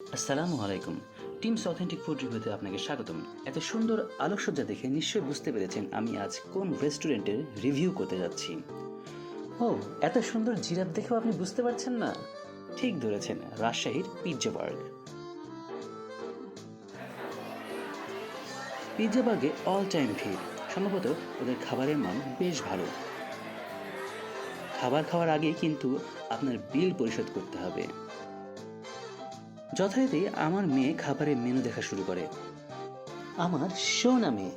আসসালামু আলাইকুম। Teams authentic food রিভিউতে আপনাকে স্বাগতম। এত সুন্দর আলোকসজ্জা দেখে নিশ্চয়ই বুঝতে পেরেছেন আমি আজ কোন রেস্টুরেন্টের রিভিউ করতে যাচ্ছি। ও, এত সুন্দর জিরাফ দেখেও আপনি বুঝতে পারছেন না? ঠিক ধরেছেন, রাজশাহীর পিৎজা বার্গ পিৎজা বার্গে অল টাইম ভিড়। সম্ভবত ওদের খাবারের মান বেশ ভালো। খাবার খাওয়ার আগে কিন্তু আপনার বিল পরিশোধ করতে হবে। যথারীতি আমার মেয়ে খাবারের মেনু দেখা শুরু করে। আমার সোনা মেয়ে।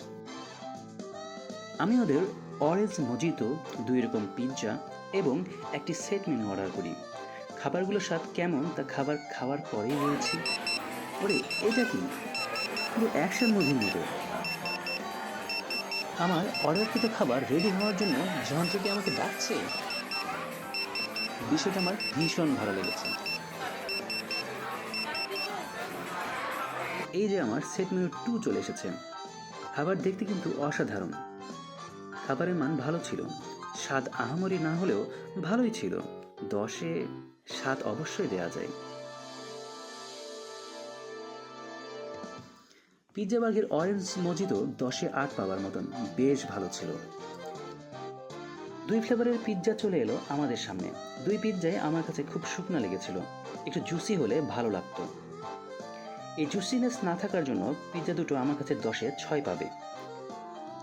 আমি ওদের অরেঞ্জ মজিতো, দুই রকম পিৎজা এবং একটি সেট মেনু অর্ডার করি। খাবারগুলোর স্বাদ কেমন তা খাবার খাওয়ার পরেই বলছি ওরে, এটা কি? পুরো অ্যাকশন মুভির মতো। আমার অর্ডারকৃত খাবার রেডি হওয়ার জন্য যন্ত্রকে আমাকে ডাকছে। বিষয়টা আমার ভীষণ ভালো লেগেছে। এই যে আমার সেট মেনু টু চলে এসেছে। খাবার দেখতে কিন্তু অসাধারণ। খাবারের মান ভালো ছিল। স্বাদ আহামরি না হলেও ভালোই ছিল। দশে স্বাদ অবশ্যই দেওয়া যায়। পিৎজা বার্গের অরেঞ্জ মজিদও দশে আট পাওয়ার মতন বেশ ভালো ছিল। দুই ফ্লেভারের পিৎজা চলে এলো আমাদের সামনে। দুই পিৎজাই আমার কাছে খুব শুকনা লেগেছিল। একটু জুসি হলে ভালো লাগতো। এই জুসিনেস না থাকার জন্য পিৎজা দুটো আমার কাছে দশে ছয় পাবে।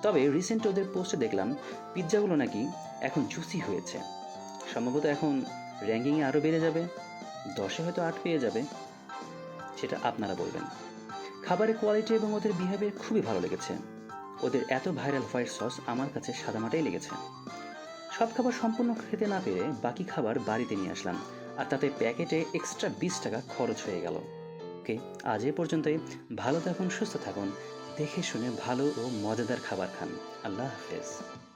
তবে রিসেন্ট ওদের পোস্টে দেখলাম, পিৎজাগুলো নাকি এখন জুসি হয়েছে। সম্ভবত এখন র্যাঙ্কিংয়ে আরও বেড়ে যাবে, দশে হয়তো আট পেয়ে যাবে, সেটা আপনারা বলবেন। খাবারের কোয়ালিটি এবং ওদের বিহেভিয়ার খুবই ভালো লেগেছে। ওদের এত ভাইরাল হোয়াইট সস আমার কাছে সাদামাটাই লেগেছে। সব খাবার সম্পূর্ণ খেতে না পেরে বাকি খাবার বাড়িতে নিয়ে আসলাম, আর তাতে প্যাকেটে এক্সট্রা বিশ টাকা খরচ হয়ে গেল। ওকে আজ এ পর্যন্তই। ভালো থাকুন, সুস্থ থাকুন। দেখে শুনে ভালো ও মজাদার খাবার খান। আল্লাহ হাফেজ।